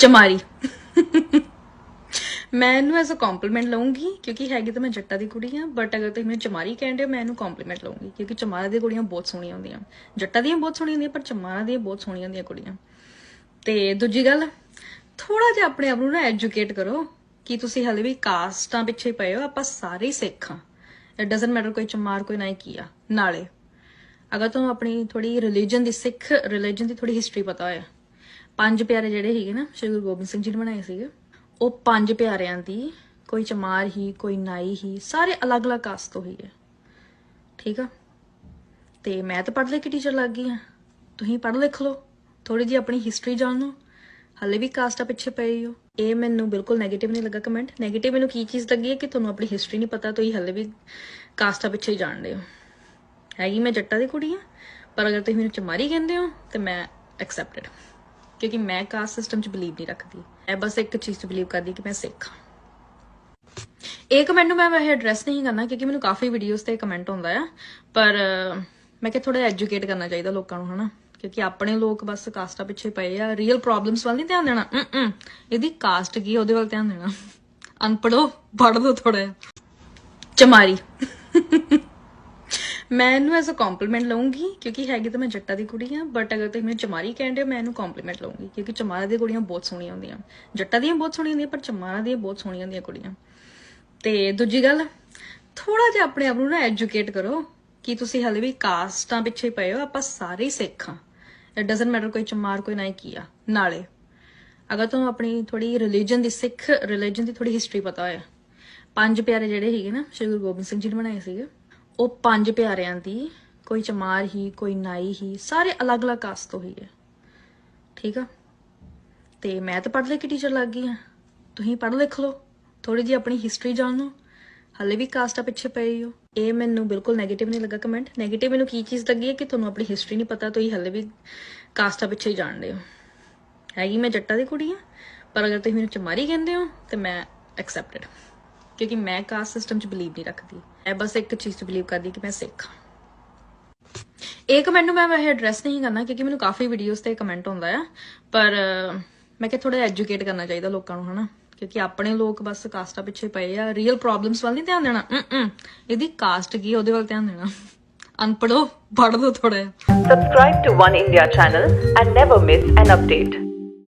ਚਮਾਰੀ। ਮੈਂ ਇਹਨੂੰ as a compliment ਲਵਾਂਗੀ ਕਿਉਂਕਿ ਹੈਗੀ ਤਾਂ ਮੈਂ ਜੱਟਾਂ ਦੀ ਕੁੜੀ ਆ ਬਟ ਅਗਰ ਤੁਸੀਂ ਮੈਨੂੰ ਚਮਾਰੀ ਕਹਿੰਦੇ ਹੋ, ਮੈਂ ਇਹਨੂੰ ਕੰਪਲੀਮੈਂਟ ਲਵਾਂਗੀ ਕਿਉਂਕਿ ਚਮਾਰਾ ਦੀਆਂ ਕੁੜੀਆਂ ਬਹੁਤ ਸੋਹਣੀਆਂ ਹੁੰਦੀਆਂ। ਜੱਟਾਂ ਦੀਆਂ ਬਹੁਤ ਸੋਹਣੀਆਂ ਹੁੰਦੀਆਂ, ਪਰ ਚਮਾਰਾਂ ਦੀਆਂ ਬਹੁਤ ਸੋਹਣੀਆਂ ਹੁੰਦੀਆਂ ਕੁੜੀਆਂ। ਤੇ ਦੂਜੀ ਗੱਲ ਥੋੜਾ ਜਿਹਾ ਆਪਣੇ ਆਪ ਨੂੰ ਨਾ ਐਜੂਕੇਟ ਕਰੋ ਕਿ ਤੁਸੀਂ ਹਲੇ ਵੀ ਕਾਸਟਾਂ ਪਿੱਛੇ ਪਏ ਹੋ, ਆਪਾਂ ਸਾਰੇ ਸਿੱਖ ਹਾਂ। ਇਟ ਡਸਨਟ ਮੈਟਰ ਕੋਈ ਚਮਾਰ, ਕੋਈ ਨਹੀਂ ਕੀ ਆ, ਨਾਲੇ। ਅਗਰ ਤੁਹਾਨੂੰ ਆਪਣੀ ਥੋੜੀ ਰਿਲੀਜਨ ਦੀ ਸਿੱਖ ਰਿਲੀਜਨ ਦੀ ਥੋੜੀ ਹਿਸਟਰੀ ਪਤਾ ਹੋਇਆ ਪੰਜ ਪਿਆਰੇ ਜਿਹੜੇ ਸੀਗੇ ਨਾ, ਸ਼੍ਰੀ ਗੁਰੂ ਗੋਬਿੰਦ ਸਿੰਘ ਜੀ ਨੇ ਬਣਾਏ ਸੀਗੇ, ਉਹ ਪੰਜ ਪਿਆਰਿਆਂ ਦੀ ਕੋਈ ਚਮਾਰ ਹੀ, ਕੋਈ ਨਾਈ ਹੀ, ਸਾਰੇ ਅਲੱਗ-ਅਲੱਗ ਕਾਸਟ ਤੋਂ ਹੀ ਹੈ। ਠੀਕ ਆ? ਤੇ ਮੈਂ ਤਾਂ ਪੜ੍ਹ ਲਿਖ ਕੇ ਟੀਚਰ ਲੱਗ ਗਈ ਆ ਤੁਸੀਂ ਪੜ੍ਹ ਲਿਖ ਲਓ। ਥੋੜੀ ਜਿਹੀ ਆਪਣੀ ਹਿਸਟਰੀ ਜਾਣ ਲਓ। ਹਲੇ ਵੀ ਕਾਸਟਾ ਪਿੱਛੇ ਪਏ ਹੋ। ਇਹ ਮੈਨੂੰ ਬਿਲਕੁਲ 네ਗੇਟਿਵ ਨਹੀਂ ਲੱਗਾ ਕਮੈਂਟ 네ਗੇਟਿਵ ਮੈਨੂੰ ਕੀ ਚੀਜ਼ ਲੱਗੀ ਹੈ ਕਿ ਤੁਹਾਨੂੰ ਆਪਣੀ ਹਿਸਟਰੀ ਨਹੀਂ ਪਤਾ, ਤੁਸੀਂ ਹਲੇ ਵੀ ਕਾਸਟਾ ਪਿੱਛੇ ਹੀ ਜਾਣਦੇ ਹੋ। ਹੈਗੀ ਮੈਂ ਜੱਟਾਂ ਦੀ ਕੁੜੀ ਆ ਪਰ ਅਗਰ ਤੁਸੀਂ ਮੈਨੂੰ ਚਮਾਰੀ ਕਹਿੰਦੇ ਹੋ, ਤੇ ਮੈਂ ਐਕਸੈਪਟਡ ਕਿਉਂਕਿ ਮੈਂ ਕਾਸਟ ਸਿਸਟਮ 'ਚ ਬਲੀਵ ਨਹੀਂ ਰੱਖਦੀ। ਮੈਂ ਬਸ ਇੱਕ ਚੀਜ਼ 'ਚ ਬਲੀਵ ਕਰਦੀ ਕਿ ਮੈਂ ਸਿੱਖ ਹਾਂ। ਇਹ ਕਮੈਂਟ ਨੂੰ ਮੈਂ ਵੈਸੇ ਐਡਰੈਸ ਨਹੀਂ ਕਰਨਾ ਕਿਉਂਕਿ ਮੈਨੂੰ ਕਾਫੀ ਵੀਡੀਓਜ਼ ਤੇ ਕਮੈਂਟ ਹੁੰਦਾ ਆ। ਪਰ ਮੈਂ ਕਿਹਾ ਥੋੜਾ ਐਜੂਕੇਟ ਕਰਨਾ ਚਾਹੀਦਾ ਲੋਕਾਂ ਨੂੰ, ਹਨਾ? ਕਿਉਂਕਿ ਆਪਣੇ ਲੋਕ ਬਸ ਕਾਸਟਾ ਪਿੱਛੇ ਪਏ ਆ। ਰੀਅਲ ਪ੍ਰੋਬਲਮਸ ਵੱਲ ਨਹੀਂ ਧਿਆਨ ਦੇਣਾ। ਇਹਦੀ ਕਾਸਟ ਕੀ ਉਹਦੇ ਵੱਲ ਧਿਆਨ ਦੇਣਾ। ਅਨਪੜੋ ਪੜ੍ਹ ਲਓ ਥੋੜਾ ਜਿਹਾ। ਚਮਾਰੀ। ਮੈਂ ਇਹਨੂੰ ਐਜ਼ ਅ ਕੰਪਲੀਮੈਂਟ ਲਵਾਂਗੀ ਕਿਉਂਕਿ ਹੈਗੀ ਤਾਂ ਮੈਂ ਜੱਟਾਂ ਦੀ ਕੁੜੀ ਆ ਬਟ ਅਗਰ ਤੁਸੀਂ ਮੈਨੂੰ ਚਮਾਰੀ ਕਹਿੰਦੇ ਹੋ, ਮੈਂ ਇਹਨੂੰ ਕੰਪਲੀਮੈਂਟ ਲਵਾਂਗੀ ਕਿਉਂਕਿ ਚਮਾਰਾ ਦੀਆਂ ਕੁੜੀਆਂ ਬਹੁਤ ਸੋਹਣੀਆਂ ਹੁੰਦੀਆਂ। ਜੱਟਾਂ ਦੀਆਂ ਬਹੁਤ ਸੋਹਣੀਆਂ ਹੁੰਦੀਆਂ, ਪਰ ਚਮਾਰਾਂ ਦੀਆਂ ਬਹੁਤ ਸੋਹਣੀਆਂ ਹੁੰਦੀਆਂ ਕੁੜੀਆਂ। ਤੇ ਦੂਜੀ ਗੱਲ ਥੋੜਾ ਜਿਹਾ ਆਪਣੇ ਆਪ ਨੂੰ ਨਾ ਐਜੂਕੇਟ ਕਰੋ ਕਿ ਤੁਸੀਂ ਹਲੇ ਵੀ ਕਾਸਟਾਂ ਪਿੱਛੇ ਪਏ ਹੋ, ਆਪਾਂ ਸਾਰੇ ਹੀ ਸਿੱਖ ਹਾਂ। ਇਟ ਡਸਨਟ ਮੈਟਰ ਕੋਈ ਚਮਾਰ, ਕੋਈ ਨਹੀਂ ਕੀ ਆ ਨਾਲੇ। ਅਗਰ ਤੁਹਾਨੂੰ ਆਪਣੀ ਥੋੜੀ ਰਿਲੀਜਨ ਦੀ ਸਿੱਖ ਰਿਲੀਜਨ ਦੀ ਥੋੜੀ ਹਿਸਟਰੀ ਪਤਾ ਹੋਇਆ। ਪੰਜ ਪਿਆਰੇ ਜਿਹੜੇ ਸੀਗੇ ਨਾ, ਸ਼੍ਰੀ ਗੁਰੂ ਗੋਬਿੰਦ ਸਿੰਘ ਜੀ ਨੇ ਬਣਾਏ ਸੀਗੇ। ਉਹ ਪੰਜ ਪਿਆਰਿਆਂ ਦੀ, ਕੋਈ ਚਮਾਰ ਹੀ, ਕੋਈ ਨਾਈ ਹੀ, ਸਾਰੇ ਅਲੱਗ-ਅਲੱਗ ਕਾਸਟ ਤੋਂ ਹੀ ਹੈ। ਠੀਕ ਆ? ਤੇ ਮੈਂ ਤਾਂ ਪੜ੍ਹ ਲਿਖ ਕੇ ਟੀਚਰ ਲੱਗ ਗਈ ਆ ਤੁਸੀਂ ਪੜ੍ਹ ਲਿਖ ਲਓ। ਥੋੜੀ ਜਿਹੀ ਆਪਣੀ ਹਿਸਟਰੀ ਜਾਣ ਲਓ। ਹਲੇ ਵੀ ਕਾਸਟਾ ਪਿੱਛੇ ਪਏ ਹੋ। ਇਹ ਮੈਨੂੰ ਬਿਲਕੁਲ 네ਗੇਟਿਵ ਨਹੀਂ ਲੱਗਾ ਕਮੈਂਟ 네ਗੇਟਿਵ ਮੈਨੂੰ ਕੀ ਚੀਜ਼ ਲੱਗੀ ਹੈ ਕਿ ਤੁਹਾਨੂੰ ਆਪਣੀ ਹਿਸਟਰੀ ਨਹੀਂ ਪਤਾ, ਤੁਸੀਂ ਹਲੇ ਵੀ ਕਾਸਟਾ ਪਿੱਛੇ ਹੀ ਜਾਣਦੇ ਹੋ। ਹੈਗੀ ਮੈਂ ਜੱਟਾਂ ਦੀ ਕੁੜੀ ਆ ਪਰ ਅਗਰ ਤੁਸੀਂ ਮੈਨੂੰ ਚਮਾਰੀ ਕਹਿੰਦੇ ਹੋ, ਤੇ ਮੈਂ ਐਕਸੈਪਟਡ ਕਿਉਂਕਿ ਮੈਂ ਕਾਸਟ ਸਿਸਟਮ 'ਚ ਬਲੀਵ ਨਹੀਂ ਰੱਖਦੀ। ਮੈਂ ਬਸ ਇੱਕ ਚੀਜ਼ 'ਚ ਬਲੀਵ ਕਰਦੀ ਕਿ ਮੈਂ ਸਿੱਖ ਹਾਂ। ਇਹ ਕਮੈਂਟ ਨੂੰ ਮੈਂ ਵੈਸੇ ਐਡਰੈਸ ਨਹੀਂ ਕਰਨਾ ਕਿਉਂਕਿ ਮੈਨੂੰ ਕਾਫੀ ਵੀਡੀਓਜ਼ ਤੇ ਕਮੈਂਟ ਹੁੰਦਾ ਆ। ਪਰ ਮੈਂ ਕਿਹਾ ਥੋੜਾ ਐਜੂਕੇਟ ਕਰਨਾ ਚਾਹੀਦਾ ਲੋਕਾਂ ਨੂੰ ਹਨਾ? ਕਿਉਂਕਿ ਆਪਣੇ ਲੋਕ ਬਸ ਕਾਸਟਾ ਪਿੱਛੇ ਪਏ ਆ। ਰੀਅਲ ਪ੍ਰੋਬਲਮਸ ਵੱਲ ਨਹੀਂ ਧਿਆਨ ਦੇਣਾ। ਇਹਦੀ ਕਾਸਟ ਕੀ ਆ, ਉਹਦੇ ਵੱਲ ਧਿਆਨ ਦੇਣਾ। ਅਨਪੜੋ ਪੜ੍ਹ ਲਓ ਥੋੜਾ ਜਿਹਾ। Subscribe to One India channel and never miss an.